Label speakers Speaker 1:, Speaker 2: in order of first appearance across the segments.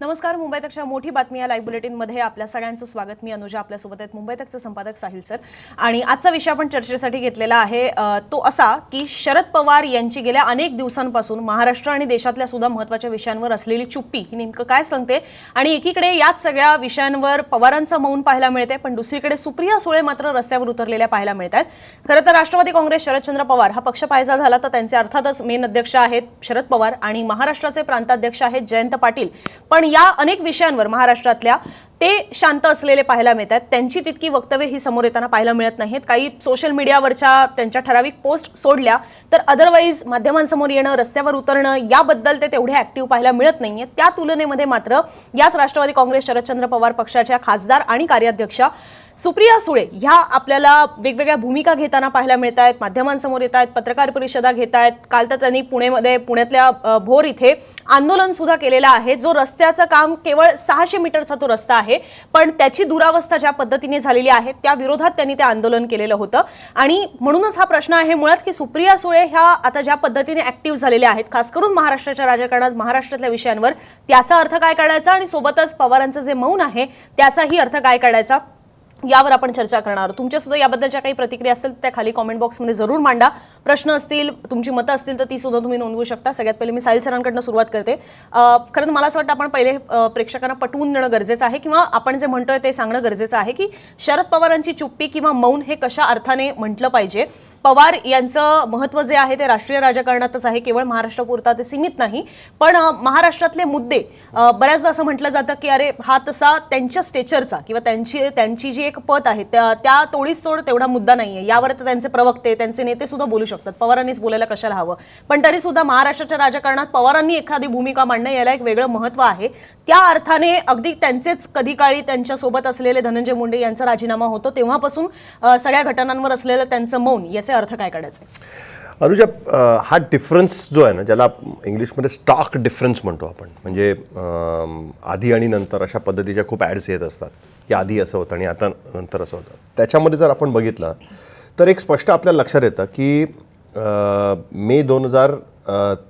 Speaker 1: नमस्कार मुंबई तकच्या मोठी बातमी या लाईव्ह बुलेटिनमध्ये आपल्या सगळ्यांचं स्वागत. मी अनुजा आपल्यासोबत आहेत मुंबई तकचे संपादक साहिल सर. आणि आजचा विषय आपण चर्चेसाठी घेतलेला आहे तो असा की शरद पवार यांची गेल्या अनेक दिवसांपासून महाराष्ट्र आणि देशातल्या सुद्धा महत्त्वाच्या विषयांवर असलेली चुप्पी ही नेमकं काय सांगते? आणि एकीकडे याच सगळ्या विषयांवर पवारांचं मौन पाहायला मिळते पण दुसरीकडे सुप्रिया सुळे मात्र रस्त्यावर उतरलेल्या पाहायला मिळत आहेत खरं तर राष्ट्रवादी काँग्रेस शरदचंद्र पवार हा पक्ष पाहायचा झाला तर त्यांचे अर्थातच मेन अध्यक्ष आहेत शरद पवार आणि महाराष्ट्राचे प्रांताध्यक्ष आहेत जयंत पाटील. पण या अनेक विषयांवर महाराष्ट्रातल्या ते शांत असलेले पाहायला मिळत आहेत. त्यांची तितकी वक्तव्य ही समोर येताना पाहायला मिळत नाहीत. काही सोशल मीडियावरच्या त्यांच्या ठराविक पोस्ट सोडल्या तर अदरवाईज माध्यमांसमोर येणं रस्त्यावर उतरणं याबद्दल ते तेवढे ऍक्टिव्ह पाहायला मिळत नाहीये. त्या तुलनेमध्ये मात्र याच राष्ट्रवादी काँग्रेस शरदचंद्र पवार पक्षाच्या खासदार आणि कार्याध्यक्षा सुप्रिया सुळे ह्या आपल्याला वेगवेगळ्या भूमिका घेताना पाहायला मिळत आहेत माध्यमांसमोर येत आहेत पत्रकार परिषदा घेत आहेत काल तर त्यांनी पुणेमध्ये पुण्यातल्या भोर इथे आंदोलन सुद्धा केलेलं आहे. जो रस्त्याचं काम केवळ सहाशे मीटरचा तो रस्ता आहे. पण त्याची दुरावस्था ज्या पद्धतीने झालेली आहे त्या विरोधात त्यांनी ते आंदोलन केलेलं होतं. आणि म्हणूनच हा प्रश्न आहे मुळात की सुप्रिया सुळे ह्या आता ज्या पद्धतीने ऍक्टिव्ह झालेल्या आहेत खास करून महाराष्ट्राच्या राजकारणात महाराष्ट्रातल्या विषयांवर त्याचा अर्थ काय काढायचा? आणि सोबतच पवारांचं जे मौन आहे त्याचाही अर्थ काय काढायचा? यावर आपण चर्चा करणार आहोत. तुमच्या सुद्धा याबद्दलच्या काही प्रतिक्रिया असतील त्या खाली कॉमेंट बॉक्समध्ये जरूर मांडा. प्रश्न असतील तुमची मतं असतील तर ती सुद्धा तुम्ही नोंदवू शकता. सगळ्यात पहिले मी साहिल सरांकडनं सुरुवात करते. खरं तर मला असं वाटतं आपण पहिले प्रेक्षकांना पटवून देणं गरजेचं आहे किंवा आपण जे म्हणतोय ते सांगणं गरजेचं आहे की शरद पवारांची चुप्पी किंवा मौन हे कशा अर्थाने म्हटलं पाहिजे? पवार यांचं महत्त्व जे आहे ते राष्ट्रीय राजकारणातच आहे. केवळ महाराष्ट्रापुरता ते सीमित नाही. पण महाराष्ट्रातले मुद्दे बऱ्याचदा असं म्हटलं जातं की अरे हा तसा त्यांच्या स्टेचरचा किंवा त्यांची त्यांची जी एक पत आहे त्या त्या तोडीस तोड तेवढा मुद्दा नाही आहे यावर तर त्यांचे प्रवक्ते त्यांचे नेते सुद्धा बोलू शकतात. पवारांनीच बोलायला कशाला हवं? पण तरी सुद्धा महाराष्ट्राच्या राजकारणात पवारांनी एखादी भूमिका मांडणं याला एक वेगळं महत्त्व आहे. त्या अर्थाने अगदी त्यांचेच कधी काळी त्यांच्यासोबत असलेले धनंजय मुंडे यांचा राजीनामा होतो. तेव्हापासून सगळ्या घटनांवर असलेलं त्यांचं मौन याचे अर्थ काय काढायचे?
Speaker 2: अनुजा हा डिफरन्स जो आहे ना ज्याला इंग्लिशमध्ये स्टॉक डिफरन्स म्हणतो आपण म्हणजे आधी आणि नंतर अशा पद्धतीच्या खूप ॲड्स येत असतात की आधी असं होतं आणि आता नंतर असं होतं. त्याच्यामध्ये जर आपण बघितलं तर एक स्पष्ट आपल्याला लक्षात येतं की मे दोन हजार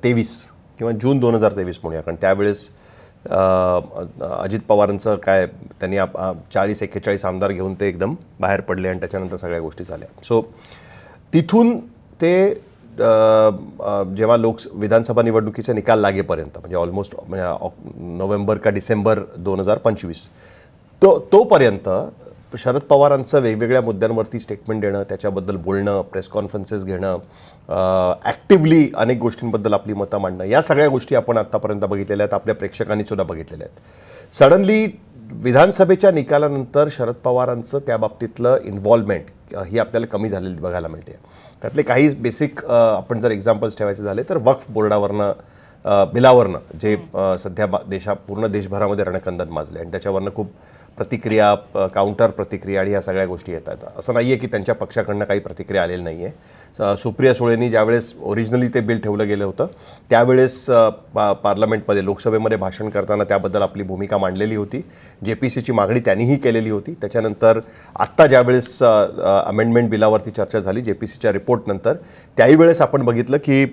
Speaker 2: तेवीस किंवा जून दोन हजार तेवीस म्हणूया कारण त्यावेळेस अजित पवारांचं काय त्यांनी चाळीस एक्केचाळीस आमदार घेऊन ते एकदम बाहेर पडले आणि त्याच्यानंतर सगळ्या गोष्टी झाल्या. सो तिथून ते जेव्हा लोक विधानसभा निवडणुकीचा निकाल लागेपर्यंत म्हणजे ऑलमोस्ट म्हणजे नोव्हेंबर का डिसेंबर दोन हजार पंचवीस तो तोपर्यंत शरद पवारांचं वेगवेगळ्या मुद्द्यांवरती स्टेटमेंट देणं त्याच्याबद्दल बोलणं प्रेस कॉन्फरन्सेस घेणं ॲक्टिव्हली अनेक गोष्टींबद्दल आपली मतं मांडणं या सगळ्या गोष्टी आपण आत्तापर्यंत बघितलेल्या आहेत आपल्या प्रेक्षकांनी सुद्धा बघितलेल्या आहेत. सडनली विधानसभेच्या निकालानंतर शरद पवारांचं त्या बाबतीतलं इन्व्हॉल्वमेंट ही आपल्याला कमी झालेली बघायला मिळते. त्यातले काही बेसिक आपण जर एक्झाम्पल्स ठेवायचे झाले तर वक्फ बोर्डावरनं बिलावरनं जे सध्या बा- देशा पूर्ण देशभरामध्ये रणकंदन माजले आणि त्याच्यावरनं खूप प्रतिक्रिया काउंटर प्रतिक्रिया आणि ह्या सगळ्या गोष्टी येतात. असं नाही आहे की त्यांच्या पक्षाकडनं काही प्रतिक्रिया आलेली नाही आहे सुप्रिया सुळेंनी ज्यावेळेस ओरिजिनली ते बिल ठेवलं गेलं होतं त्यावेळेस पा पार्लमेंटमध्ये लोकसभेमध्ये भाषण करताना त्याबद्दल आपली भूमिका मांडलेली होती. जे पी सीची मागणी त्यांनीही केलेली होती. त्याच्यानंतर आत्ता ज्यावेळेस अमेंडमेंट बिलावरती चर्चा झाली जे पी सीच्या रिपोर्टनंतर त्याही वेळेस आपण बघितलं की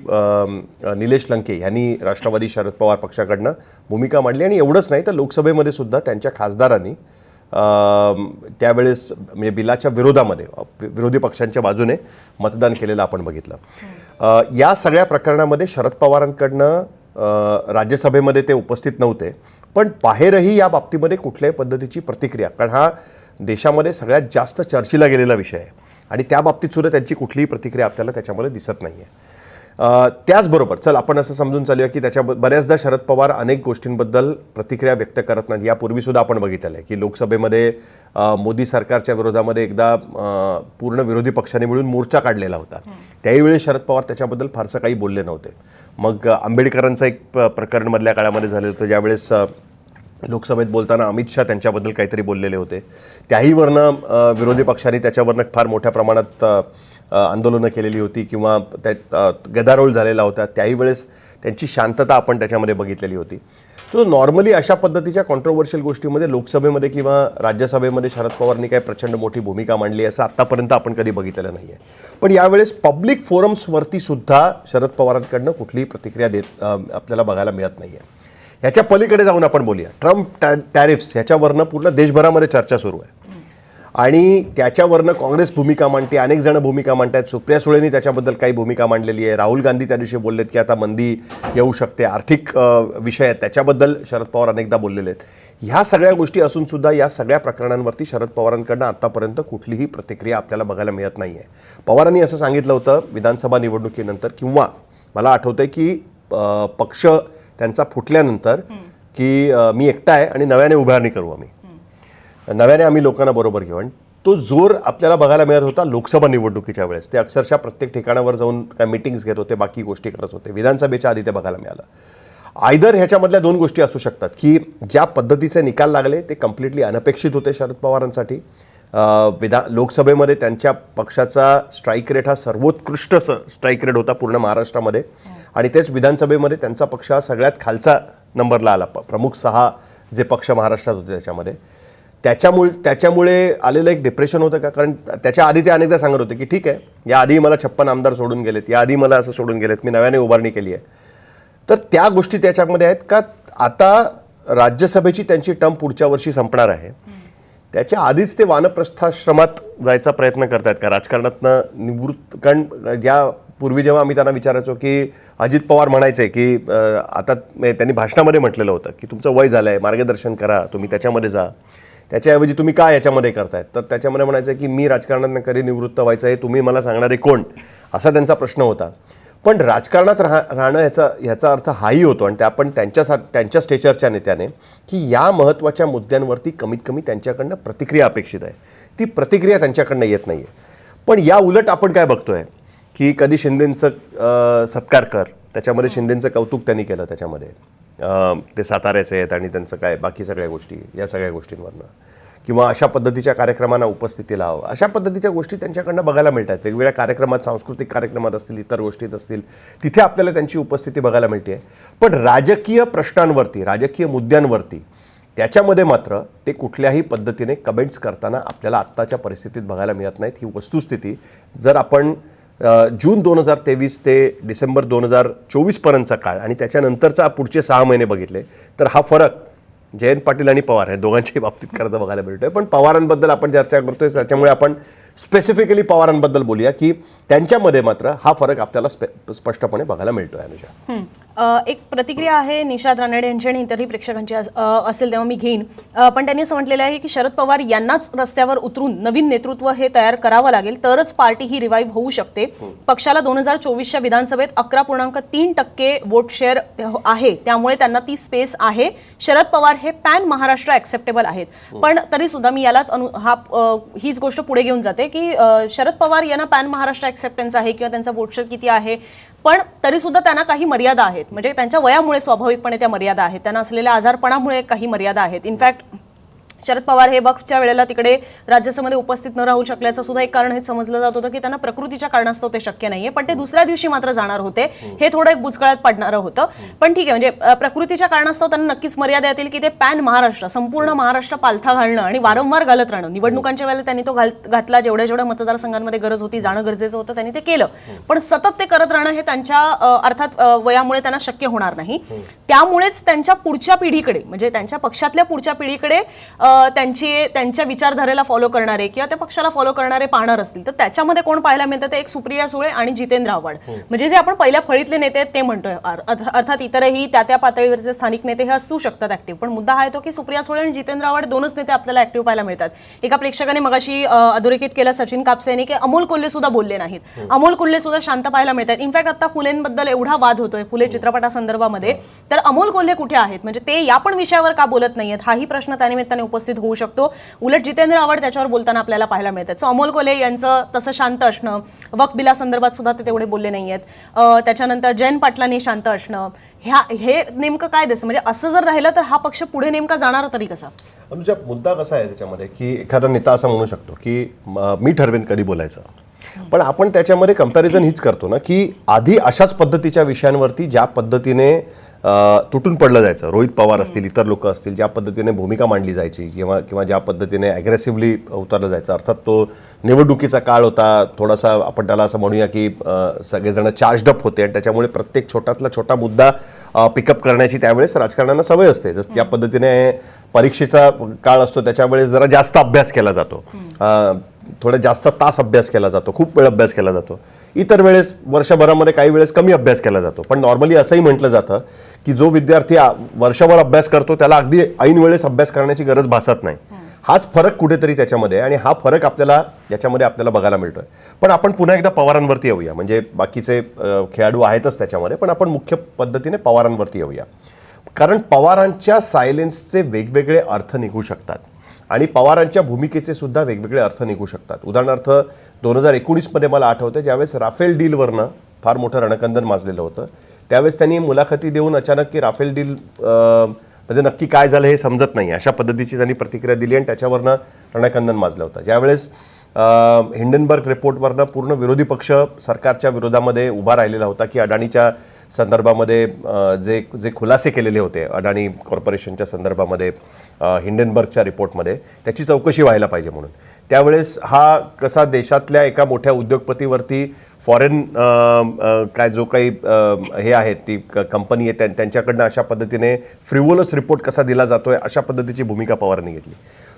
Speaker 2: निलेश लंके यांनी राष्ट्रवादी शरद पवार पक्षाकडनं भूमिका मांडली आणि एवढंच नाही तर लोकसभेमध्ये सुद्धा त्यांच्या खासदारांनी त्यावेळेस म्हणजे बिलाच्या विरोधामध्ये विरोधी पक्षांच्या बाजूने मतदान केलेलं आपण बघितलं. या सगळ्या प्रकरणामध्ये शरद पवारांकडनं राज्यसभेमध्ये ते उपस्थित नव्हते पण बाहेरही या बाबतीमध्ये कुठल्याही पद्धतीची प्रतिक्रिया कारण हा देशामध्ये सगळ्यात जास्त चर्चेला गेलेला विषय आहे. आणि त्या बाबतीत सुद्धा त्यांची कुठलीही प्रतिक्रिया आपल्याला त्याच्यामध्ये दिसत नाही आहे त्याचबरोबर चल आपण असं समजून चालूया की त्याच्या बऱ्याचदा शरद पवार अनेक गोष्टींबद्दल प्रतिक्रिया व्यक्त करत नाहीत. यापूर्वी सुद्धा आपण बघितलेलं आहे की लोकसभेमध्ये मोदी सरकारच्या विरोधामध्ये एकदा पूर्ण विरोधी पक्षाने मिळून मोर्चा काढलेला होता. त्याही वेळी शरद पवार त्याच्याबद्दल फारसं काही बोलले नव्हते. मग आंबेडकरांचं एक प्रकरण मधल्या काळामध्ये झालेलं होतं. ज्यावेळेस लोकसभेत बोलताना अमित शहा त्यांच्याबद्दल काहीतरी बोललेले होते. त्याहीवरनं विरोधी पक्षांनी त्याच्यावरनं फार मोठ्या प्रमाणात आंदोलनं केलेली होती किंवा त्यात गदारोळ झालेला होता त्याही वेळेस त्यांची शांतता आपण त्याच्यामध्ये बघितलेली होती. सो नॉर्मली अशा पद्धतीच्या कॉन्ट्रोवर्शियल गोष्टीमध्ये लोकसभेमध्ये किंवा राज्यसभेमध्ये शरद पवारांनी काय प्रचंड मोठी भूमिका मांडली असं आत्तापर्यंत आपण कधी बघितलेलं नाही आहे पण यावेळेस पब्लिक फोरम्सवरती सुद्धा शरद पवारांकडनं कुठलीही प्रतिक्रिया देत आपल्याला बघायला मिळत नाही आहे ह्याच्या पलीकडे जाऊन आपण बोलूया. ट्रम्प टॅ टॅरिफ्स ह्याच्यावरनं पूर्ण देशभरामध्ये चर्चा सुरू आहे. आणि त्याच्यावरनं काँग्रेस भूमिका मांडते अनेक जण भूमिका मांडतात. सुप्रिया सुळेंनी त्याच्याबद्दल काही भूमिका मांडलेली आहे. राहुल गांधी त्या दिवशी बोललेत की आता मंदी येऊ शकते. आर्थिक विषय आहेत. त्याच्याबद्दल शरद पवार अनेकदा बोललेले आहेत. ह्या सगळ्या गोष्टी असून सुद्धा या सगळ्या प्रकरणांवरती शरद पवारांकडनं आतापर्यंत कुठलीही प्रतिक्रिया आपल्याला बघायला मिळत नाही आहे पवारांनी असं सांगितलं होतं विधानसभा निवडणुकीनंतर किंवा मला आठवतंय की पक्ष त्यांचा फुटल्यानंतर की मी एकटा आहे आणि नव्याने उभारणी करू आम्ही. नव्याने आम्ही लोकांना बरोबर घेऊ. आणि तो जोर आपल्याला बघायला मिळत होता लोकसभा निवडणुकीच्या वेळेस. ते अक्षरशः प्रत्येक ठिकाणावर जाऊन काय मिटिंग्स घेत होते बाकी गोष्टी करत होते. विधानसभेच्या आधी ते बघायला मिळालं. आयदर ह्याच्यामधल्या दोन गोष्टी असू शकतात की ज्या पद्धतीचे निकाल लागले ते कम्प्लिटली अनपेक्षित होते शरद पवारांसाठी. विधा लोकसभेमध्ये त्यांच्या पक्षाचा स्ट्राईक रेट हा सर्वोत्कृष्ट स्ट्राईक रेट होता पूर्ण महाराष्ट्रामध्ये. आणि तेच विधानसभेमध्ये त्यांचा पक्ष हा सगळ्यात खालचा नंबरला आला. प- प्रमुख सहा जे पक्ष महाराष्ट्रात होते त्याच्यामध्ये. त्याच्यामुळे त्याच्यामुळे आलेलं एक डिप्रेशन होतं का? कारण त्याच्या आधी ते अनेकदा सांगत होते की ठीक आहे याआधी मला छप्पन आमदार सोडून गेलेत या आधी मला असं सोडून गेलेत मी नव्याने उभारणी केली आहे. तर त्या गोष्टी त्याच्यामध्ये आहेत का? आता राज्यसभेची त्यांची टर्म पुढच्या वर्षी संपणार आहे. त्याच्या आधीच ते वानप्रस्थाश्रमात जायचा प्रयत्न करतायत का? राजकारणातनं निवृत्त कारण या पूर्वी जेव्हा आम्ही त्यांना विचारायचो की अजित पवार म्हणायचे की आता त्यांनी भाषणामध्ये म्हटलेलं होतं की तुमचं वय झालं आहे मार्गदर्शन करा तुम्ही त्याच्यामध्ये जा. त्याच्याऐवजी तुम्ही काय याच्यामध्ये करतायत? तर त्याच्यामध्ये म्हणायचं की मी राजकारणात कधी निवृत्त व्हायचं आहे तुम्ही मला सांगणारे कोण? असा त्यांचा प्रश्न होता. पण राजकारणात राहा राहणं याचा ह्याचा अर्थ हाही होतो आणि त्या पण त्यांच्या त्यांच्या स्टेचरच्या नेत्याने की या महत्त्वाच्या मुद्द्यांवरती कमीत कमी त्यांच्याकडनं प्रतिक्रिया अपेक्षित आहे. ती प्रतिक्रिया त्यांच्याकडनं येत नाही आहे पण या उलट आपण काय बघतोय? की कधी शिंदेंचं सत्कार कर त्याच्यामध्ये शिंदेंचं कौतुक त्यांनी केलं त्याच्यामध्ये. ते साताऱ्याचे आहेत आणि त्यांचं काय बाकी सगळ्या गोष्टी या सगळ्या गोष्टींवरनं. किंवा अशा पद्धतीच्या कार्यक्रमांना उपस्थिती लावं अशा पद्धतीच्या गोष्टी त्यांच्याकडनं बघायला मिळतात. वेगवेगळ्या कार्यक्रमात सांस्कृतिक कार्यक्रमात असतील इतर गोष्टीत असतील तिथे आपल्याला त्यांची उपस्थिती बघायला मिळते. पण राजकीय प्रश्नांवरती राजकीय मुद्द्यांवरती त्याच्यामध्ये मात्र ते कुठल्याही पद्धतीने कमेंट्स करताना आपल्याला आत्ताच्या परिस्थितीत बघायला मिळत नाहीत. ही वस्तुस्थिती जर आपण जून दोन हजार तेवीस ते डिसेंबर दोन हजार चोवीसपर्यंतचा काळ आणि त्याच्यानंतरचा पुढचे सहा महिने बघितले तर हा फरक जयंत पाटील आणि पवार हे दोघांच्याही बाबतीत करता बघायला मिळतोय. पण पवारांबद्दल आपण चर्चा करतोय त्याच्यामुळे आपण स्पेसिफिकली पवारांबद्दल बोलूया की त्यांच्यामध्ये मात्र हा फरक आपल्याला स्पे स्पष्टपणे बघायला मिळतोय अनुजा.
Speaker 1: एक प्रतिक्रिया आहे निषाद रानडे यांची आणि इतरही प्रेक्षकांची असेल तेव्हा मी घेईन. पण त्यांनी असं म्हटलेलं आहे की शरद पवार यांनाच रस्त्यावर उतरून नवीन नेतृत्व हे तयार करावं लागेल तरच पार्टी ही रिवाईव्ह होऊ शकते. पक्षाला दोन हजार चोवीसच्या विधानसभेत अकरा पूर्णांक तीन टक्के वोट शेअर आहे. त्यामुळे त्यांना ती स्पेस आहे. शरद पवार हे पॅन महाराष्ट्र ऍक्सेप्टेबल आहेत. पण तरी सुद्धा मी यालाच अनु हा हीच गोष्ट पुढे घेऊन जाते. की शरद पवार यांना पॅन महाराष्ट्र ऍक्सेप्टन्स आहे किंवा त्यांचा वोटशेअर किती आहे? पण तरी सुद्धा त्यांना काही मर्यादा आहेत. म्हणजे त्यांच्या वयामुळे स्वाभाविकपणे त्या मर्यादा आहेत. त्यांना असलेल्या आजारपणामुळे काही मर्यादा आहेत. इनफॅक्ट शरद पवार हे वक्फच्या वेळेला तिकडे राज्यसभेमध्ये उपस्थित न राहू शकल्याचं सुद्धा एक कारण हे समजलं जात होतं की त्यांना प्रकृतीच्या कारणास्तव ते शक्य नाहीये. पण ते दुसऱ्या दिवशी मात्र जाणार होते. हे. थोडं एक बुचकळ्यात पडणारं होतं. पण ठीक आहे म्हणजे प्रकृतीच्या कारणास्तव त्यांना नक्कीच मर्यादा येतील की ते पॅन महाराष्ट्र संपूर्ण महाराष्ट्र पालथा घालणं आणि वारंवार घालत राहणं. निवडणुकांच्या वेळेला त्यांनी तो घाल घातला जेवढ्या जेवढ्या मतदारसंघांमध्ये गरज होती जाणं गरजेचं होतं त्यांनी ते केलं. पण सतत ते करत राहणं हे त्यांच्या अर्थात वयामुळे त्यांना शक्य होणार नाही. त्यामुळेच त्यांच्या पुढच्या पिढीकडे म्हणजे त्यांच्या पक्षातल्या पुढच्या पिढीकडे त्यांची त्यांच्या विचारधारेला फॉलो करणारे किंवा त्या पक्षाला फॉलो करणारे पाहणार असतील तर त्याच्यामध्ये कोण पाहायला मिळतं? ते एक सुप्रिया सुळे आणि जितेंद्र आव्हाड. म्हणजे जे आपण पहिल्या फळीतले नेते आहेत ते म्हणतोय. अर- अर्थ- अर्थात इतरही त्या त्या पातळीवरचे स्थानिक नेते हे असू शकतात ऍक्टिव्ह पण मुद्दा हा येतो की सुप्रिया सुळे आणि जितेंद्र आव्हाड दोनच नेते आपल्याला ऍक्टिव्ह पाहायला मिळतात. एका प्रेक्षकाने मगाशी अधोरेखित केलं सचिन कापसे यांनी की अमोल कोल्हे सुद्धा बोलले नाहीत. अमोल कोल्हे सुद्धा शांत पाहायला मिळतात. इनफॅक्ट आता फुलेंबद्दल एवढा वाद होतोय फुले चित्रपटासंदर्भामध्ये. तर अमोल कोल्हे कुठे आहेत? म्हणजे ते या पण विषयावर का बोलत नाहीयेत? हाही प्रश्न त्यानिमित्ताने उपस्थित होऊ शकतो. उलट जितेंद्र आव्हाड त्याच्यावर बोलताना आपल्याला पाहायला मिळतात सो अमोल कोले यांचं तसं शांत असणं वकबिला संदर्भात सुद्धा ते तेवढे बोलले नाही आहेत त्याच्यानंतर जयंत पाटलांनी शांत असणं ह्या हे नेमकं काय दिसतं? म्हणजे असं जर राहिलं तर हा पक्ष पुढे नेमका जाणार तरी कसा?
Speaker 2: अनुजा मुद्दा कसा आहे त्याच्यामध्ये की एखादा नेता असा म्हणू शकतो की मी ठरवेन कधी बोलायचं. पण आपण त्याच्यामध्ये कंपॅरिझन हीच करतो ना की आधी अशाच पद्धतीच्या विषयांवरती ज्या पद्धतीने तुटून पडलं जायचं. रोहित पवार असतील इतर लोक असतील ज्या पद्धतीने भूमिका मांडली जायची किंवा किंवा ज्या पद्धतीने ॲग्रेसिव्हली उतरलं जायचं. अर्थात तो निवडणुकीचा काळ होता. थोडासा आपण त्याला असं म्हणूया की सगळेजण चार्जड अप होते आणि त्याच्यामुळे प्रत्येक छोट्यातला छोटा मुद्दा पिकअप करण्याची त्यावेळेस राजकारण्यांना सवय असते. जसं ज्या पद्धतीने परीक्षेचा काळ असतो त्याच्यावेळेस जरा जास्त अभ्यास केला जातो. थोडा जास्त तास अभ्यास केला जातो. खूप वेळ अभ्यास केला जातो. इतर वेळेस वर्षभरामध्ये काही वेळेस कमी अभ्यास केला जातो. पण नॉर्मली असंही म्हटलं जातं की जो विद्यार्थी वर्षभर अभ्यास करतो त्याला अगदी ऐन वेळेस अभ्यास करण्याची गरज भासत नाही. हाच फरक कुठेतरी त्याच्यामध्ये आणि हा फरक आपल्याला याच्यामध्ये आपल्याला बघायला मिळतोय. पण आपण पुन्हा एकदा पवारांवरती येऊया. म्हणजे बाकीचे खेळाडू आहेतच त्याच्यामध्ये पण आपण मुख्य पद्धतीने पवारांवरती येऊया. कारण पवारांच्या सायलेन्सचे वेगवेगळे अर्थ निघू शकतात. आणि पवारांच्या भूमिकेचे सुद्धा वेगवेगळे अर्थ निघू शकतात. उदाहरणार्थ दोन हजार एकोणीसमध्ये मला आठवतं ज्यावेळेस राफेल डीलवरनं फार मोठं रणकंदन माजलेलं होतं. त्यावेळेस त्यांनी मुलाखती देऊन अचानक की राफेल डील म्हणजे नक्की काय झालं हे समजत नाही. अशा पद्धतीची त्यांनी प्रतिक्रिया दिली आणि त्याच्यावरनं रणकंदन माजलं होतं. ज्यावेळेस हिंडनबर्ग रिपोर्टवरनं पूर्ण विरोधी पक्ष सरकारच्या विरोधामध्ये उभा राहिलेला होता की अडाणीच्या संदर्भामध्ये जे जे खुलासे केलेले होते अडाणी कॉर्पोरेशनच्या संदर्भामध्ये हिंडनबर्गच्या रिपोर्टमध्ये त्याची चौकशी व्हायला पाहिजे म्हणून. त्यावेळेस हा कसा देशातल्या एका मोठ्या उद्योगपतीवरती फॉरेन काय जो काही हे आहेत ती कंपनी आहे त्यां- त्यांच्याकडनं अशा पद्धतीने फ्रिवोलस रिपोर्ट कसा दिला जातोय अशा पद्धतीची भूमिका पवारांनी घेतली.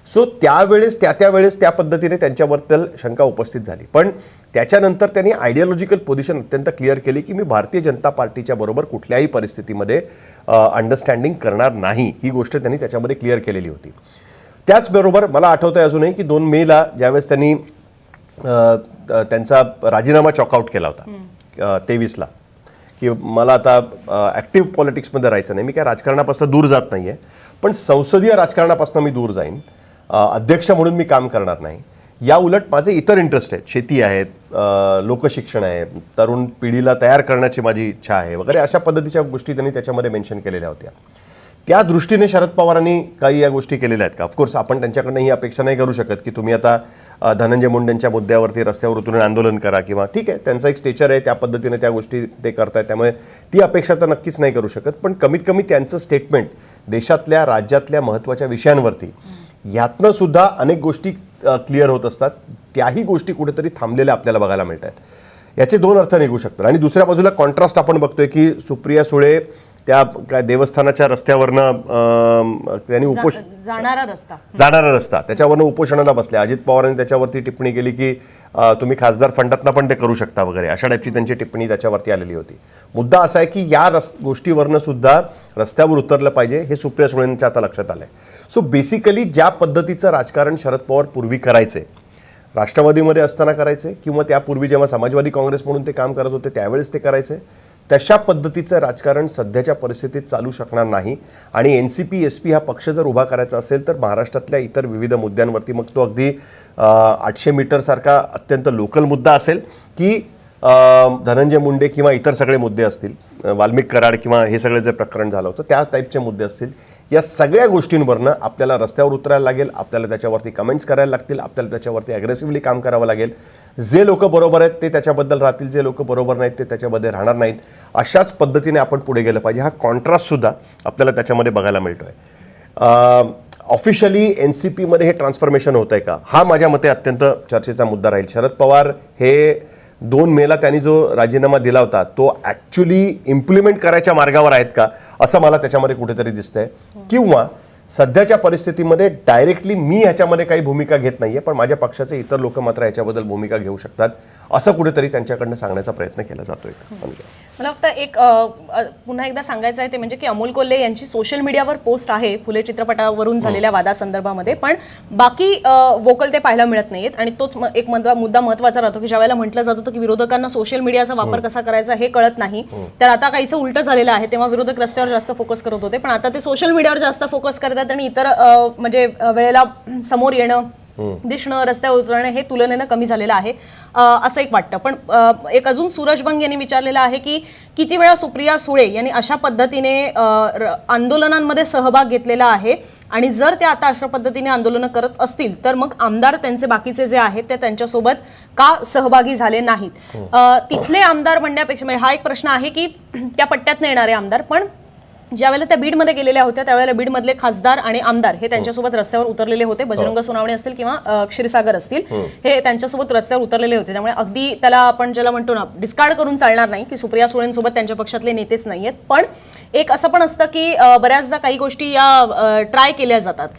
Speaker 2: सो त्यावेळेस त्या त्यावेळेस त्या पद्धतीने त्यांच्याबद्दल शंका उपस्थित झाली. पण त्याच्यानंतर त्यांनी आयडियोलॉजिकल पोझिशन अत्यंत क्लिअर केली की मी भारतीय जनता पार्टीच्या बरोबर कुठल्याही परिस्थितीमध्ये अंडरस्टँडिंग करणार नाही. ही गोष्ट त्यांनी त्याच्यामध्ये क्लिअर केलेली होती. त्याचबरोबर मला आठवतंय अजूनही की दोन मेला ज्यावेळेस त्यांनी त्यांचा राजीनामा चॉकआउट केला होता तेवीसला. की मला आता ॲक्टिव्ह पॉलिटिक्समध्ये राहायचं नाही. मी काय राजकारणापासून दूर जात नाही आहे पण संसदीय राजकारणापासून मी दूर जाईन. अध्यक्ष म्हणून मी काम करणार नाही. या उलट माझे इतर इंटरेस्ट आहेत. शेती आहेत लोकशिक्षण आहे तरुण पिढीला तयार करण्याची माझी इच्छा आहे वगैरे अशा पद्धतीच्या गोष्टी त्यांनी त्याच्यामध्ये मेन्शन केलेल्या होत्या. त्या दृष्टीने शरद पवारांनी काही या गोष्टी केलेल्या आहेत का? ऑफकोर्स आपण त्यांच्याकडनं ही अपेक्षा नाही करू शकत की तुम्ही आता धनंजय मुंडेंच्या मुद्द्यावरती रस्त्यावर उतरून आंदोलन करा किंवा ठीक आहे त्यांचा एक स्टेचर आहे त्या पद्धतीने त्या गोष्टी ते करतायत त्यामुळे ती अपेक्षा तर नक्कीच नाही करू शकत. पण कमीत कमी त्यांचं स्टेटमेंट देशातल्या राज्यातल्या महत्त्वाच्या विषयांवरती यातनं सुद्धा अनेक गोष्टी क्लिअर होत असतात. त्याही गोष्टी कुठेतरी थांबलेल्या आपल्याला बघायला मिळत आहेत याचे दोन अर्थ निघू शकतात. आणि दुसऱ्या बाजूला कॉन्ट्रास्ट आपण बघतोय की सुप्रिया सुळे त्या काय देवस्थानाच्या रस्त्यावरनं त्यांनी उपोष
Speaker 1: जाणारा रस्ता.
Speaker 2: जाणारा रस्ता. त्याच्यावरनं उपोषणाला बसले अजित पवारांनी त्याच्यावरती टिप्पणी केली की तुम्ही खासदार फंडातनं पण ते करू शकता वगैरे. अशा टाईपची त्यांची टिप्पणी त्याच्यावरती आलेली होती. मुद्दा असा आहे की या रस गोष्टीवरनं सुद्धा रस्त्यावर उतरलं पाहिजे हे सुप्रिया सुळेंच्या आता लक्षात आलंय. सो बेसिकली ज्या पद्धतीचं राजकारण शरद पवार पूर्वी करायचे राष्ट्रवादीमध्ये असताना करायचे किंवा त्यापूर्वी जेव्हा समाजवादी काँग्रेस म्हणून ते काम करत होते त्यावेळेस ते करायचे तशा पद्धतीचं राजकारण सध्याच्या परिस्थितीत चालू शकणार नाही. आणि N C P S P हा पक्ष जर उभा करायचा असेल तर महाराष्ट्रातल्या इतर विविध मुद्द्यांवरती मग तो अगदी आठशे मीटरसारखा अत्यंत लोकल मुद्दा असेल की धनंजय मुंडे किंवा इतर सगळे मुद्दे असतील वाल्मिक कराड किंवा हे सगळे जे प्रकरण झालं होतं त्या टाईपचे मुद्दे असतील. या सगळ्या गोष्टींवरनं आपल्याला रस्त्यावर उतरायला लागेल आपल्याला त्याच्यावरती कमेंट्स करायला लागतील आपल्याला त्याच्यावरती अग्रेसिव्हली काम करावं लागेल. जे लोक बरोबर आहेत ते त्याच्याबद्दल राहतील जे लोक बरोबर नाहीत ते त्याच्यामध्ये राहणार नाहीत. अशाच पद्धतीने आपण पुढे गेलं पाहिजे. हा कॉन्ट्रास्टसुद्धा आपल्याला त्याच्यामध्ये बघायला मिळतो आहे ऑफिशियली एन सी पीमध्ये हे ट्रान्सफॉर्मेशन होत आहे का? हा माझ्या मते अत्यंत चर्चेचा मुद्दा राहील. शरद पवार हे दोन मेला त्यांनी जो राजीनामा दिला होता तो ॲक्च्युली इम्प्लिमेंट करायच्या मार्गावर आहेत का? असं मला त्याच्यामध्ये कुठेतरी दिसतंय. किंवा सध्याच्या परिस्थितीमध्ये डायरेक्टली मी ह्याच्यामध्ये काही भूमिका घेत नाहीये पण माझ्या पक्षाचे इतर लोक मात्र याच्याबद्दल भूमिका घेऊ शकतात. असं कुठेतरी त्यांच्याकडनं सांगण्याचा प्रयत्न केला जातोय.
Speaker 1: मला फक्त एक पुन्हा एकदा सांगायचं आहे ते म्हणजे की अमोल कोल्हे यांची सोशल मीडियावर पोस्ट आहे फुले चित्रपटावरून झालेल्या वादासंदर्भामध्ये पण बाकी वोकल ते पाहायला मिळत नाहीत आणि तोच एक मुद्दा मुद्दा महत्त्वाचा राहतो की ज्यावेळेला म्हटलं जात होतं की विरोधकांना सोशल मीडियाचा वापर कसा करायचा हे कळत नाही. तर आता काहीसं उलटं झालेलं आहे तेव्हा विरोधक रस्त्यावर जास्त फोकस करत होते पण आता ते सोशल मीडियावर जास्त फोकस करतात आणि इतर म्हणजे वेळेला समोर येणं दिसणं रस्त्यावर उतरणं हे तुलनेनं कमी झालेलं आहे असं एक वाटतं. पण एक अजून सूरज बंग यांनी विचारलेलं आहे की किती वेळा सुप्रिया सुळे यांनी अशा पद्धतीने आंदोलनांमध्ये सहभाग घेतलेला आहे आणि जर ते आता अशा पद्धतीने आंदोलनं करत असतील तर मग आमदार त्यांचे बाकीचे जे आहेत ते त्यांच्यासोबत का सहभागी झाले नाहीत? तिथले आमदार म्हणण्यापेक्षा म्हणजे हा एक प्रश्न आहे की त्या पट्ट्यात येणारे आमदार पण ज्यावेळेला त्या बीडमध्ये गेलेल्या होत्या त्यावेळेला बीडमधले खासदार आणि आमदार हे त्यांच्यासोबत रस्त्यावर उतरलेले होते. बजरंग सोनावणे असतील किंवा क्षीरसागर असतील हे. त्यांच्यासोबत रस्त्यावर उतरलेले होते. त्यामुळे अगदी त्याला आपण ज्याला म्हणतो ना डिस्कार्ड करून चालणार नाही की सुप्रिया सुळेंसोबत त्यांच्या पक्षातले नेतेच नाहीयेत. पण एक असं पण असतं की बऱ्याचदा काही गोष्टी या ट्राय केल्या जातात.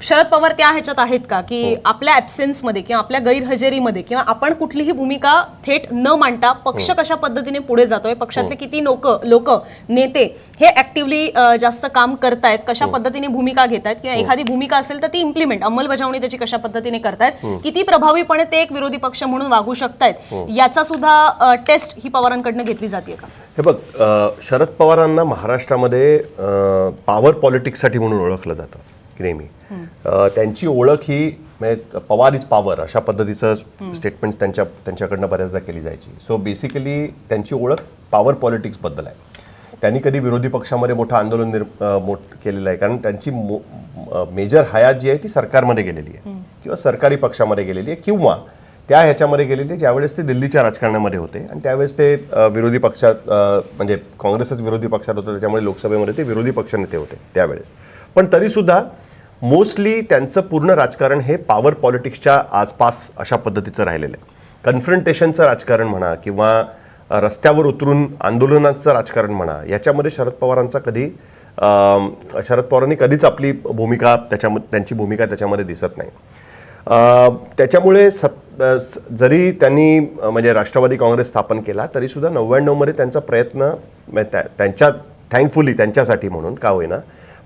Speaker 1: शरद पवार त्या ह्याच्यात आहेत का? की आपल्या ॲब्सेन्समध्ये किंवा आपल्या गैरहजेरीमध्ये किंवा आपण कुठलीही भूमिका थेट न मांडता पक्ष कशा पद्धतीने पुढे जातोय पक्षातले किती लोक लोक नेते हे ऍक्टिव्हली जास्त काम करतायत कशा पद्धतीने भूमिका घेत आहेत किंवा एखादी भूमिका असेल तर ती इम्प्लिमेंट अंमलबजावणी त्याची कशा पद्धतीने करतायत किती प्रभावीपणे ते एक विरोधी पक्ष म्हणून वागू शकतायत याचा सुद्धा टेस्ट ही पवारांकडनं घेतली जाते का?
Speaker 2: हे बघ शरद पवारांना महाराष्ट्रामध्ये पॉवर पॉलिटिक्ससाठी म्हणून ओळखलं जातं. नेहमी. त्यांची ओळख ही म्हणजे पवार इज पॉवर अशा पद्धतीचं स्टेटमेंट त्यांच्या त्यांच्याकडनं बऱ्याचदा केली जायची. सो बेसिकली त्यांची ओळख पॉवर पॉलिटिक्सबद्दल आहे. त्यांनी कधी विरोधी पक्षामध्ये मोठं आंदोलन निर मोठ केलेलं आहे. कारण त्यांची मेजर हयात जी आहे ती सरकारमध्ये गेलेली आहे. किंवा सरकारी पक्षामध्ये गेलेली आहे. किंवा त्या ह्याच्यामध्ये गेलेले ज्यावेळेस ते दिल्लीच्या राजकारणामध्ये होते. आणि त्यावेळेस ते विरोधी पक्षात म्हणजे काँग्रेसच विरोधी पक्षात होतं. त्याच्यामुळे लोकसभेमध्ये ते विरोधी पक्षनेते होते त्यावेळेस. पण तरीसुद्धा मोस्टली त्यांचं पूर्ण राजकारण हे पॉवर पॉलिटिक्सच्या आसपास अशा पद्धतीचं राहिलेलं आहे. कन्फ्रंटेशनचं राजकारण म्हणा किंवा रस्त्यावर उतरून आंदोलनाचं राजकारण म्हणा याच्यामध्ये शरद पवारांचा कधी शरद पवारांनी कधीच आपली भूमिका त्याच्या त्यांची भूमिका त्याच्यामध्ये दिसत नाही. त्याच्यामुळे सत स- जरी त्यांनी म्हणजे राष्ट्रवादी काँग्रेस स्थापन केला तरीसुद्धा नव्याण्णवमध्ये त्यांचा प्रयत्न म्हणजे त्या- त्यांच्या थँकफुली त्यांच्यासाठी म्हणून का होईना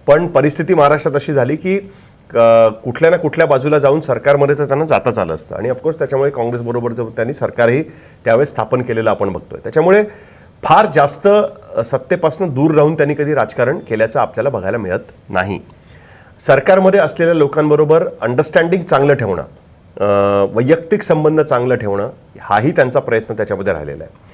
Speaker 2: पण परिस्थिती महाराष्ट्रात अशी झाली की कुठल्या ना कुठल्या बाजूला जाऊन सरकारमध्ये तर त्यांना जाताच आलं असतं. आणि ऑफकोर्स त्याच्यामुळे काँग्रेसबरोबर जर त्यांनी सरकारही त्यावेळेस स्थापन केलेलं आपण बघतोय. त्याच्यामुळे फार जास्त सत्तेपासून दूर राहून त्यांनी कधी राजकारण केल्याचं आपल्याला बघायला मिळत नाही. सरकारमध्ये असलेल्या लोकांबरोबर अंडरस्टँडिंग चांगलं ठेवणं वैयक्तिक संबंध चांगलं ठेवणं हाही त्यांचा प्रयत्न त्याच्यामध्ये राहिलेला आहे.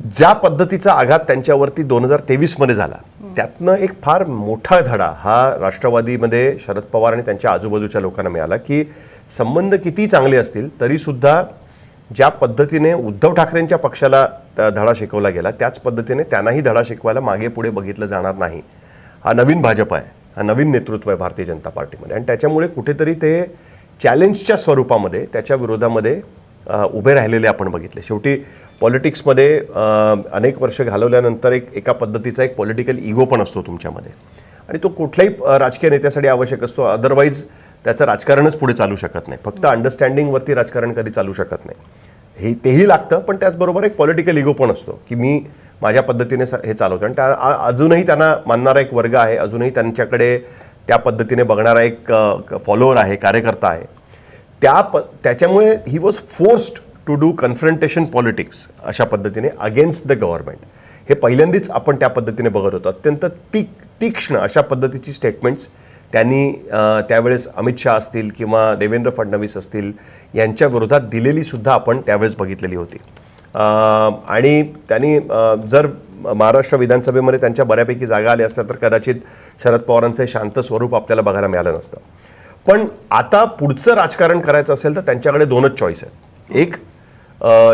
Speaker 2: ज्या पद्धतीचा आघात त्यांच्यावरती दोन हजार तेवीसमध्ये झाला त्यातनं एक फार मोठा धडा हा राष्ट्रवादीमध्ये शरद पवार आणि त्यांच्या आजूबाजूच्या लोकांना मिळाला की संबंध किती चांगले असतील तरीसुद्धा ज्या पद्धतीने उद्धव ठाकरेंच्या पक्षाला धडा शिकवला गेला त्याच पद्धतीने त्यांनाही धडा शिकवायला मागे पुढे बघितलं जाणार नाही. हा नवीन भाजप आहे हा नवीन नेतृत्व आहे भारतीय जनता पार्टीमध्ये. आणि त्याच्यामुळे कुठेतरी ते चॅलेंजच्या स्वरूपामध्ये त्याच्या विरोधामध्ये उभे राहिलेले आपण बघितले. शेवटी पॉलिटिक्समध्ये अनेक वर्ष घालवल्यानंतर एक एका पद्धतीचा एक पॉलिटिकल इगो पण असतो तुमच्यामध्ये. आणि तो कुठल्याही राजकीय नेत्यासाठी आवश्यक असतो. अदरवाईज त्याचं राजकारणच पुढे चालू शकत नाही. फक्त अंडरस्टँडिंगवरती राजकारण कधी चालू शकत नाही. हे तेही लागतं पण त्याचबरोबर एक पॉलिटिकल इगो पण असतो की मी माझ्या पद्धतीने स- हे चालवतो आणि त्या अजूनही त्यांना मानणारा एक वर्ग आहे. अजूनही त्यांच्याकडे त्या पद्धतीने बघणारा एक फॉलोअर आहे कार्यकर्ता आहे. त्या प त्याच्यामुळे he was forced to do confrontation politics अशा पद्धतीने अगेन्स्ट द गव्हर्नमेंट हे पहिल्यांदाच आपण त्या पद्धतीने बघत होतो. अत्यंत तीक तीक्ष्ण अशा पद्धतीची स्टेटमेंट्स त्यांनी त्यावेळेस अमित शहा असतील किंवा देवेंद्र फडणवीस असतील यांच्या विरोधात दिलेली सुद्धा आपण त्यावेळेस बघितलेली होती. आणि त्यांनी जर महाराष्ट्र विधानसभेमध्ये त्यांच्या बऱ्यापैकी जागा आल्या असत्या तर कदाचित शरद पवारांचं हे शांत स्वरूप आपल्याला बघायला मिळालं नसतं. पण आता पुढचं राजकारण करायचं असेल तर त्यांच्याकडे दोनच चॉईस आहेत. एक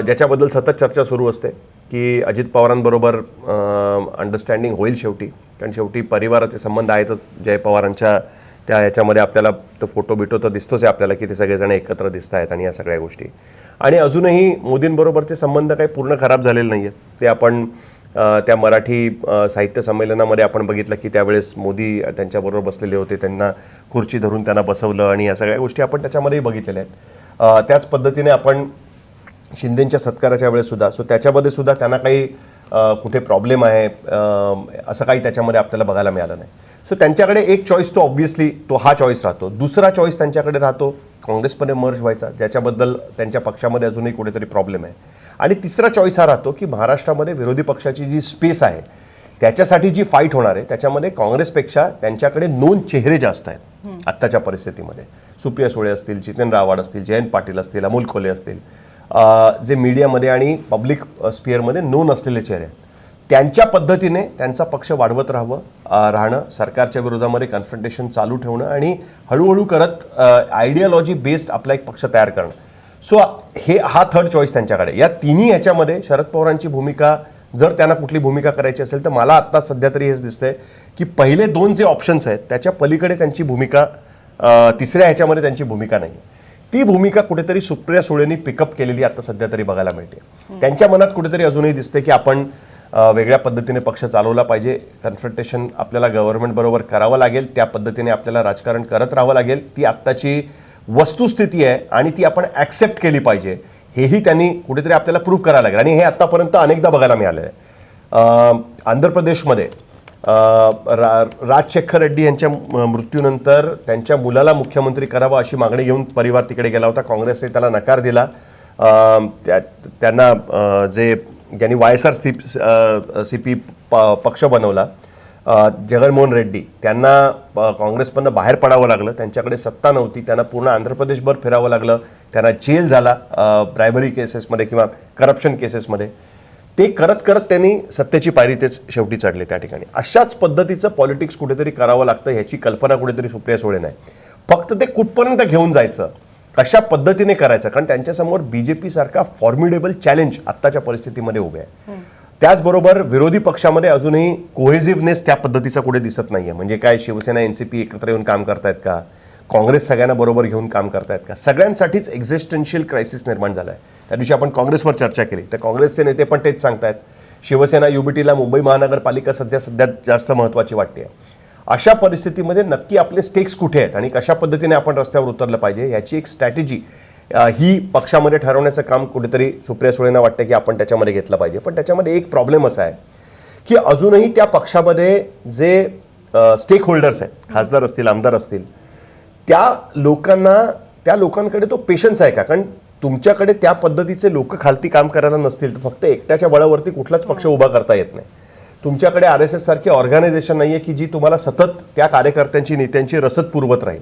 Speaker 2: ज्याच्याबद्दल सतत चर्चा सुरू असते की अजित पवारांबरोबर अंडरस्टँडिंग होईल शेवटी. कारण शेवटी परिवाराचे संबंध आहेतच. जय पवारांच्या त्या याच्यामध्ये आपल्याला तो फोटो बिटो तर दिसतोच आहे आपल्याला की ते सगळेजण एकत्र दिसत आहेत आणि या सगळ्या गोष्टी. आणि अजूनही मोदींबरोबरचे संबंध काही पूर्ण खराब झालेले नाही आहेत ते आपण त्या मराठी साहित्य संमेलनामध्ये आपण बघितलं की त्यावेळेस मोदी त्यांच्याबरोबर बसलेले होते. त्यांना खुर्ची धरून त्यांना बसवलं आणि या सगळ्या गोष्टी आपण त्याच्यामध्येही बघितलेल्या आहेत. त्याच पद्धतीने आपण शिंदेंच्या सत्काराच्या वेळेससुद्धा सो त्याच्यामध्ये सुद्धा त्यांना काही कुठे प्रॉब्लेम आहे असं काही त्याच्यामध्ये आपल्याला बघायला मिळालं नाही. सो त्यांच्याकडे एक चॉईस तो ऑब्व्हियसली तो हा चॉईस राहतो. दुसरा चॉईस त्यांच्याकडे राहतो काँग्रेसमध्ये मर्ज व्हायचा ज्याच्याबद्दल त्यांच्या पक्षामध्ये अजूनही कुठेतरी प्रॉब्लेम आहे. आणि तिसरा चॉईस हा राहतो की महाराष्ट्रामध्ये विरोधी पक्षाची जी स्पेस आहे त्याच्यासाठी जी फाईट होणार आहे त्याच्यामध्ये काँग्रेसपेक्षा त्यांच्याकडे दोन चेहरे जास्त आहेत आत्ताच्या परिस्थितीमध्ये. सुप्रिया सुळे असतील जितेंद्र आव्हाड असतील जयंत पाटील असतील अमोल खोले असतील जे मीडियामध्ये आणि पब्लिक स्पिअरमध्ये नोन असलेले चेहरे आहेत. त्यांच्या पद्धतीने त्यांचा पक्ष वाढवत राहावं राहणं सरकारच्या विरोधामध्ये कन्फ्रंटेशन चालू ठेवणं आणि हळूहळू करत आयडियोलॉजी बेस्ड आपला एक पक्ष तयार करणं. सो हे हा थर्ड चॉईस त्यांच्याकडे. या तिन्ही ह्याच्यामध्ये शरद पवारांची भूमिका जर त्यांना कुठली भूमिका करायची असेल तर मला आत्ता सध्या तरी हेच दिसतंय की पहिले दोन जे ऑप्शन्स आहेत त्याच्या पलीकडे त्यांची भूमिका तिसऱ्या ह्याच्यामध्ये त्यांची भूमिका नाही. ती भूमिका कुठेतरी सुप्रिया सुळेंनी पिकअप केलेली आता सध्या तरी बघायला मिळते. त्यांच्या मनात कुठेतरी अजूनही दिसते की आपण वेगळ्या पद्धतीने पक्ष चालवला पाहिजे. कन्फ्रंटेशन आपल्याला गव्हर्नमेंट बरोबर करावं लागेल त्या पद्धतीने आपल्याला राजकारण करत राहावं लागेल. ती आत्ताची वस्तुस्थिती आहे आणि ती आपण ॲक्सेप्ट केली पाहिजे. हेही त्यांनी कुठेतरी आपल्याला प्रूव्ह करायला लागेल. आणि हे आत्तापर्यंत अनेकदा बघायला मिळालं आहे आंध्र प्रदेशमध्ये रा राजशेखर रेड्डी यांच्या मृत्यूनंतर त्यांच्या मुलाला मुख्यमंत्री करावा अशी मागणी घेऊन परिवार तिकडे गेला होता. काँग्रेसने त्याला नकार दिला. त्या त्यांना जे ज्यांनी Y S R C C P पक्ष बनवला जगनमोहन रेड्डी. त्यांना काँग्रेसमधनं बाहेर पडावं लागलं. त्यांच्याकडे सत्ता नव्हती. त्यांना पूर्ण आंध्र प्रदेशभर फिरावं लागलं. त्यांना जेल झाला ब्रायबरी केसेसमध्ये किंवा करप्शन केसेसमध्ये ते करत करत त्यांनी सत्तेची पायरी तेच शेवटी चढले त्या ठिकाणी. अशाच पद्धतीचं पॉलिटिक्स कुठेतरी करावं लागतं ह्याची कल्पना कुठेतरी सुप्रिया सुळे नाही. फक्त ते कुठपर्यंत घेऊन जायचं कशा पद्धतीने करायचं? कारण त्यांच्यासमोर बीजेपी सारखा फॉर्म्युडेबल चॅलेंज आत्ताच्या परिस्थितीमध्ये उभे आहे. त्याचबरोबर विरोधी पक्षामध्ये अजूनही कोहेझिव्हनेस त्या पद्धतीचा कुठे दिसत नाही आहे म्हणजे काय शिवसेना एनसीपी एकत्र येऊन काम करतायत का? काँग्रेस सगळ्यांना बरोबर घेऊन काम करतायत का? सगळ्यांसाठीच एक्झिस्टन्शियल क्रायसिस निर्माण झाला आहे त्या दिवशी आपण काँग्रेसवर चर्चा केली. तर काँग्रेसचे नेते पण तेच सांगतायत. शिवसेना युबीटीला मुंबई महानगरपालिका सध्या सध्या जास्त महत्त्वाची वाटते आहे. अशा परिस्थितीमध्ये नक्की आपले स्टेक्स कुठे आहेत आणि कशा पद्धतीने आपण रस्त्यावर उतरलं पाहिजे याची एक स्ट्रॅटेजी ही पक्षामध्ये ठरवण्याचं काम कुठेतरी सुप्रिया सुळेंना वाटतं की आपण त्याच्यामध्ये घेतलं पाहिजे. पण त्याच्यामध्ये एक प्रॉब्लेम असा आहे की अजूनही त्या पक्षामध्ये जे स्टेक होल्डर्स आहेत खासदार असतील आमदार असतील त्या लोकांना त्या लोकांकडे तो पेशन्स आहे का? कारण तुमच्याकडे त्या पद्धतीचे लोक खालती काम करायला नसतील तर फक्त एकट्याच्या बळावरती कुठलाच पक्ष उभा करता येत नाही. तुमच्याकडे आर एस एस सारखी ऑर्गनायझेशन नाही आहे की जी तुम्हाला सतत त्या कार्यकर्त्यांची नेत्यांची रसद पुरवत राहील.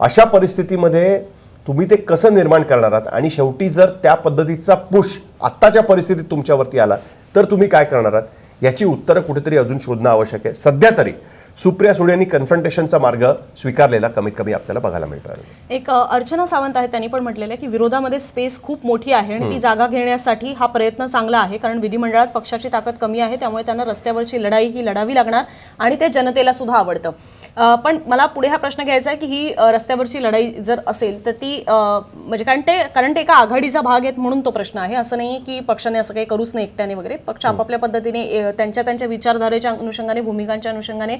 Speaker 2: अशा परिस्थितीमध्ये तुम्ही ते कसं निर्माण करणार आहात? आणि शेवटी जर त्या पद्धतीचा पुश आत्ताच्या परिस्थितीत तुमच्यावरती आला तर तुम्ही काय करणार आहात? याची उत्तरं कुठेतरी अजून शोधणं आवश्यक आहे. सध्या तरी सुप्रिया सुळे यांनी कन्फ्रंटेशनचा मार्ग स्वीकारलेला कमीत कमी आपल्याला बघायला मिळतो आहे
Speaker 1: एक अर्चना सावंत आहेत त्यांनी पण म्हटलेलं आहे की विरोधामध्ये स्पेस खूप मोठी आहे आणि ती जागा घेण्यासाठी हा प्रयत्न चांगला आहे कारण विधिमंडळात पक्षाची ताकद कमी आहे त्यामुळे त्यांना रस्त्यावरची लढाई ही लढावी लागणार आणि ते जनतेला सुद्धा आवडतं. पण मला पुढे हा प्रश्न घ्यायचा आहे की ही रस्त्यावरची लढाई जर असेल तर ती म्हणजे कारण ते कारण ते एका आघाडीचा भाग आहेत म्हणून तो प्रश्न आहे. असं नाही की पक्षाने असं काही करूच नाही एकट्याने वगैरे पक्ष आपापल्या पद्धतीने त्यांच्या त्यांच्या विचारधारेच्या अनुषंगाने भूमिकांच्या अनुषंगाने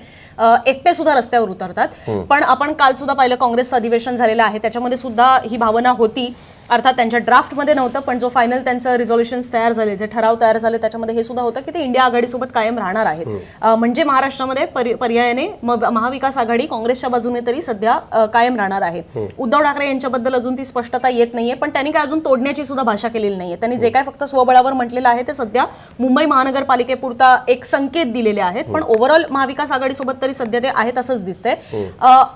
Speaker 1: एकटे सुद्धा रस्त्यावर उतरतात. पण आपण काल सुद्धा पाहिलं काँग्रेसचं अधिवेशन झालेलं आहे. त्याच्यामध्ये सुद्धा ही भावना होती. अर्थात त्यांच्या ड्राफ्टमध्ये नव्हतं पण जो फायनल त्यांचं रिझॉल्युशन्स तयार झाले जे ठराव तयार झाले त्याच्यामध्ये हे सुद्धा होतं की ते इंडिया आघाडीसोबत कायम राहणार आहेत. अ, म्हणजे महाराष्ट्रामध्ये परि- पर्यायाने महाविकास आघाडी काँग्रेसच्या बाजूने तरी सध्या कायम राहणार आहे. उद्धव ठाकरे यांच्याबद्दल अजून ती स्पष्टता येत नाहीये पण त्यांनी काय अजून तोडण्याची सुद्धा भाषा केलेली नाहीये. त्यांनी जे काय फक्त स्वबळावर म्हटलेलं आहे ते सध्या मुंबई महानगरपालिकेपुरता एक संकेत दिलेले आहेत पण ओव्हरऑल महाविकास आघाडीसोबत तरी सध्या ते आहेत असंच दिसतंय.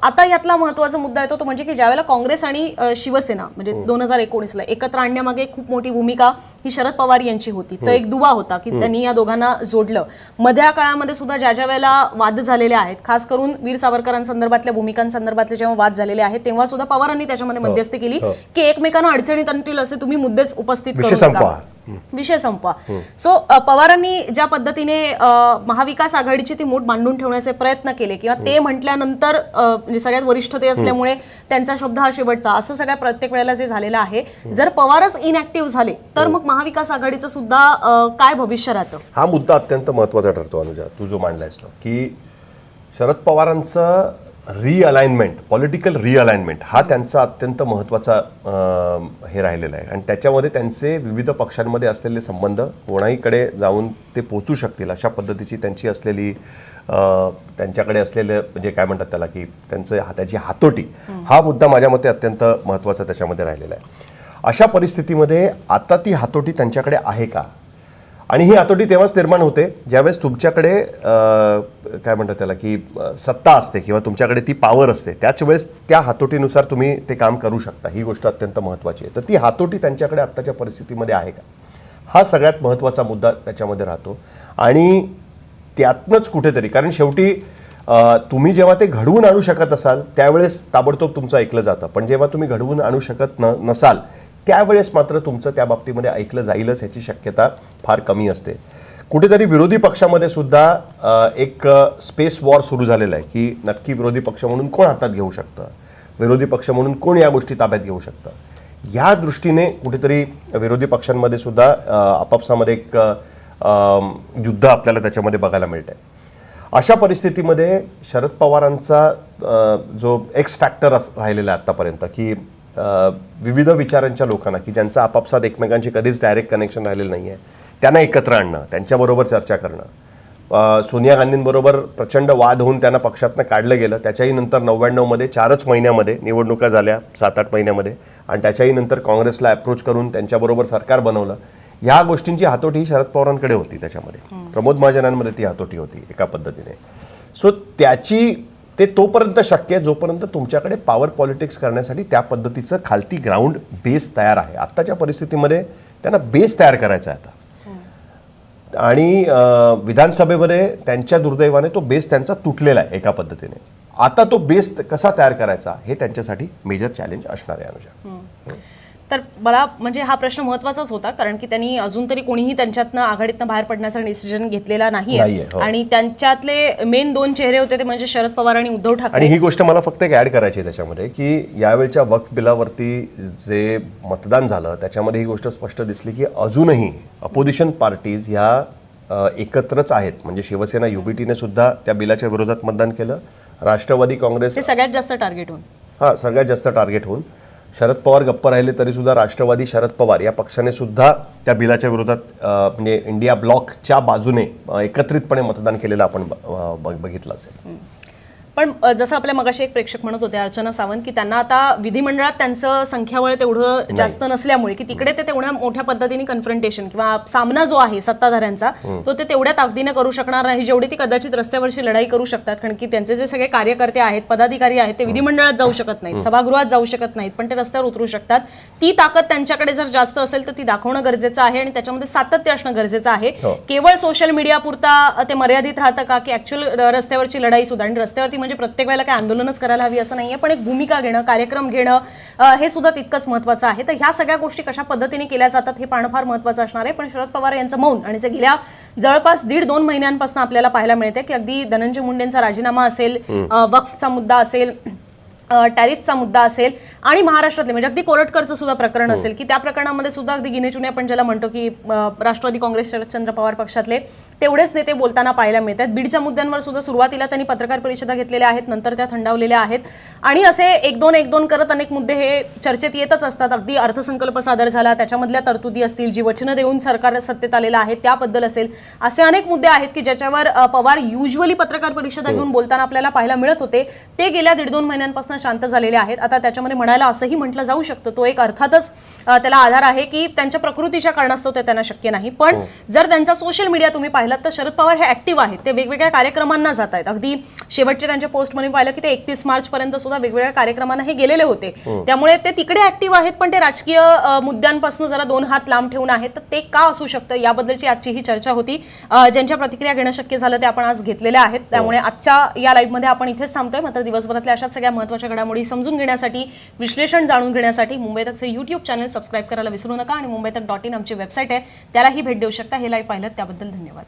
Speaker 1: आता यातला महत्त्वाचा मुद्दा येतो तो म्हणजे की ज्यावेळेला काँग्रेस आणि शिवसेना म्हणजे दोन हजार एकोणीसला. एकत्र आणण्यामागे खूप मोठी भूमिका ही शरद पवार यांची होती. तर एक दुवा होता की त्यांनी या दोघांना जोडलं. मध्या काळामध्ये सुद्धा ज्या ज्या वेळेला वाद झालेले आहेत खास करून वीर सावरकरांसंदर्भातल्या भूमिकांसंदर्भातले जेव्हा वाद झालेले आहेत तेव्हा सुद्धा पवारांनी त्याच्यामध्ये मध्यस्थी केली की एकमेकांना अडचणीत आणतील असे तुम्ही मुद्देच उपस्थित
Speaker 2: विषय
Speaker 1: करू. विषय संपवा. सो पवारांनी ज्या पद्धतीने महाविकास आघाडीची ती मूठ मांडून ठेवण्याचे प्रयत्न केले किंवा ते म्हटल्यानंतर म्हणजे सगळ्यात वरिष्ठ ते असल्यामुळे त्यांचा शब्द हा शेवटचा. असं सगळ्या प्रत्येक वेळेला जे झालेलं आहे जर पवारच इनॅक्टिव्ह झाले तर मग महाविकास आघाडीचं सुद्धा काय भविष्य राहतं?
Speaker 2: हा मुद्दा अत्यंत महत्त्वाचा ठरतो अनुजा. तू जो मांडलायस की शरद पवारांचं रिअलाइनमेंट पॉलिटिकल रिअलाइनमेंट हा त्यांचा अत्यंत महत्त्वाचा हे राहिलेला आहे. आणि त्याच्यामध्ये त्यांचे विविध पक्षांमध्ये असलेले संबंध कोणाहीकडे जाऊन ते पोचू शकतील अशा पद्धतीची त्यांची असलेली त्यांच्याकडे असलेलं म्हणजे काय म्हणतात त्याला की त्यांचं हाताची हातोटी हा मुद्दा माझ्या मते अत्यंत महत्त्वाचा त्याच्यामध्ये राहिलेला आहे. अशा परिस्थितीमध्ये आता ती हातोटी त्यांच्याकडे आहे का? आणि ही हातोटी तेव्हाच निर्माण होते ज्यावेळेस तुमच्याकडे काय म्हणतात त्याला की सत्ता असते किंवा तुमच्याकडे ती पॉवर असते त्याच वेळेस त्या हातोटीनुसार तुम्ही ते काम करू शकता. ही गोष्ट अत्यंत महत्त्वाची आहे. तर ती हातोटी त्यांच्याकडे आत्ताच्या परिस्थितीमध्ये आहे का? हा सगळ्यात महत्त्वाचा मुद्दा त्याच्यामध्ये राहतो. आणि त्यातनंच कुठेतरी. कारण शेवटी तुम्ही जेव्हा ते घडवून आणू शकत असाल त्यावेळेस ताबडतोब तुमचं ऐकलं जातं. पण जेव्हा तुम्ही घडवून आणू शकत न नसाल त्यावेळेस मात्र तुमचं त्या बाबतीमध्ये ऐकलं जाईलच ह्याची शक्यता फार कमी असते. कुठेतरी विरोधी पक्षामध्ये सुद्धा एक स्पेस वॉर सुरू झालेला आहे की नक्की विरोधी पक्ष म्हणून कोण हातात घेऊ शकतं? विरोधी पक्ष म्हणून कोण या गोष्टी ताब्यात घेऊ शकतं? या दृष्टीने कुठेतरी विरोधी पक्षांमध्ये सुद्धा आपापसामध्ये एक युद्ध आपल्याला त्याच्यामध्ये बघायला मिळतंय. अशा परिस्थितीमध्ये शरद पवारांचा जो एक्स फॅक्टर राहिलेला आहे आत्तापर्यंत की विविध विचारांच्या लोकांना की ज्यांचं आपापसात एकमेकांशी कधीच डायरेक्ट कनेक्शन राहिलेलं नाही आहे त्यांना एकत्र आणणं त्यांच्याबरोबर चर्चा करणं. सोनिया गांधींबरोबर प्रचंड वाद होऊन त्यांना पक्षातनं काढलं गेलं. त्याच्याही नंतर नव्याण्णवमध्ये चारच महिन्यामध्ये निवडणुका झाल्या सात आठ महिन्यामध्ये आणि त्याच्याही नंतर काँग्रेसला अप्रोच करून त्यांच्याबरोबर सरकार बनवलं. ह्या गोष्टींची हातोटी ही शरद पवारांकडे होती त्याच्यामध्ये. प्रमोद महाजनांमध्ये ती हातोटी होती एका पद्धतीने. सो त्याची ते तोपर्यंत शक्य आहे जोपर्यंत तुमच्याकडे पॉवर पॉलिटिक्स करण्यासाठी त्या पद्धतीचं खालती ग्राउंड बेस तयार आहे. आत्ताच्या परिस्थितीमध्ये त्यांना बेस तयार करायचा आहे आता. आणि विधानसभेमध्ये त्यांच्या दुर्दैवाने तो बेस त्यांचा तुटलेला आहे एका पद्धतीने. आता तो बेस कसा तयार करायचा हे त्यांच्यासाठी मेजर चॅलेंज असणार आहे अनुजा.
Speaker 1: तर मला म्हणजे हा प्रश्न महत्वाचाच होता कारण की त्यांनी अजून तरी कोणीही त्यांच्यातनं आघाडीतनं बाहेर पडण्याचा डिसिजन घेतलेला नाहीये,
Speaker 2: हो.
Speaker 1: आणि त्यांच्यातले मेन दोन चेहरे होते ते म्हणजे शरद पवार आणि उद्धव ठाकरे.
Speaker 2: आणि ही गोष्ट मला फक्त एक ॲड करायची आहे त्याच्यामध्ये की यावेळच्या वक्फ बिलावरती जे मतदान झालं त्याच्यामध्ये ही गोष्ट स्पष्ट दिसली की अजूनही अपोजिशन पार्टीज ह्या एकत्रच आहेत. म्हणजे शिवसेना युबीटीने सुद्धा त्या बिलाच्या विरोधात मतदान केलं. राष्ट्रवादी काँग्रेस
Speaker 1: सगळ्यात जास्त टार्गेट होऊन.
Speaker 2: हा सगळ्यात जास्त टार्गेट होऊन. शरद पवार गप्प राहिले तरी सुद्धा राष्ट्रवादी शरद पवार या पक्षाने सुद्धा त्या बिलाच्या विरोधात म्हणजे इंडिया ब्लॉकच्या बाजूने एकत्रितपणे मतदान केलेलं आपण बघितलं असेल.
Speaker 1: पण जसं आपल्या मगाशी एक प्रेक्षक म्हणत होते अर्चना सावंत की त्यांना आता विधिमंडळात त्यांचं संख्याबळ तेवढं जास्त नसल्यामुळे की तिकडे ते तेवढ्या मोठ्या पद्धतीने कन्फ्रंटेशन किंवा सामना जो आहे सत्ताधाऱ्यांचा तो ते तेवढ्या ताकदीने करू शकणार नाही जेवढी ती कदाचित रस्त्यावरची लढाई करू शकतात कारण की त्यांचे जे सगळे कार्यकर्ते आहेत पदाधिकारी आहेत ते विधिमंडळात जाऊ शकत नाहीत सभागृहात जाऊ शकत नाहीत पण ते रस्त्यावर उतरू शकतात. ती ताकद त्यांच्याकडे जर जास्त असेल तर ती दाखवणं गरजेचं आहे आणि त्याच्यामध्ये सातत्य असणं गरजेचं आहे.
Speaker 2: हो.
Speaker 1: केवळ सोशल मीडिया पुरता ते मर्यादित राहतं का? की ऍक्च्युअल रस्त्यावरची लढाई सुद्धा आणि रस्त्यावरती म्हणजे प्रत्येक वेळेला काही आंदोलनच करायला हवी असं नाहीये पण एक भूमिका घेणं कार्यक्रम घेणं हे सुद्धा तितकंच महत्वाचं आहे. तर ह्या सगळ्या गोष्टी कशा पद्धतीने केल्या जातात हे पाहणं फार महत्वाचं असणार आहे. पण शरद पवार यांचं मौन आणि जे गेल्या जवळपास दीड दोन महिन्यांपासून आपल्याला पाहायला मिळते की अगदी धनंजय मुंडेंचा राजीनामा असेल वक्फचा मुद्दा असेल टॅरिफचा मुद्दा असेल आणि महाराष्ट्रातले म्हणजे अगदी कोरटकरचं सुद्धा प्रकरण असेल की त्या प्रकरणामध्ये सुद्धा अगदी गिनेचुने आपण ज्याला म्हणतो की राष्ट्रवादी काँग्रेस शरदचंद्र पवार पक्षातले तेवढेच नेते बोलताना पाहायला मिळतात बीडच्या मुद्द्यांवर सुद्धा सुरुवातीला त्यांनी पत्रकार परिषदा घेतलेल्या आहेत नंतर त्या थंडावलेल्या आहेत. आणि असे एक दोन एक दोन करत अनेक मुद्दे हे चर्चेत येतच असतात. अगदी अर्थसंकल्प सादर झाला त्याच्यामधल्या तरतुदी असतील जी वचनं देऊन सरकार सत्तेत आलेलं आहे त्याबद्दल असेल असे अनेक मुद्दे आहेत की ज्याच्यावर पवार युजली पत्रकार परिषदा घेऊन बोलताना आपल्याला पाहायला मिळत होते. ते गेल्या दीड दोन महिन्यांपासून शांत झालेले आहेत. आता त्याच्यामध्ये म्हणायला असंही म्हटलं जाऊ शकतं. तो एक अर्थातच त्याला आधार आहे की त्यांच्या प्रकृतीच्या कारणास्तव ते त्यांना शक्य नाही. पण जर त्यांचा सोशल मीडिया तुम्ही पाहिलात तर शरद पवार हे ऍक्टिव्ह आहेत. ते वेगवेगळ्या कार्यक्रमांना जात आहेत. अगदी शेवटच्या त्यांच्या पोस्टमध्ये पाहिलं की ते एकतीस मार्च पर्यंत सुद्धा वेगवेगळ्या कार्यक्रमांना हे गेलेले होते. त्यामुळे ते तिकडे ऍक्टिव्ह आहेत पण ते राजकीय मुद्द्यांपासून जरा दोन हात लांब ठेवून आहेत. तर ते का असू शकतं? याबद्दलची आजची ही चर्चा होती. ज्यांच्या प्रतिक्रिया घेणं शक्य झालं ते आपण आज घेतलेल्या आहेत. त्यामुळे आजच्या या लाईव्हमध्ये आपण इथेच थांबतोय. मात्र दिवसभरातल्या अशाच सगळ्या महत्त्वाच्या घडामोडी समजून घेण्यासाठी विश्लेषण जाणून घेण्यासाठी मुंबई तकचे यूट्यूब चॅनल सबस्क्राईब करायला विसरू नका आणि मुंबई तक डॉट इन आमची वेबसाईट आहे. त्यालाही भेट देऊ शकता. हे लाईव्ह पाहिलं त्याबद्दल धन्यवाद.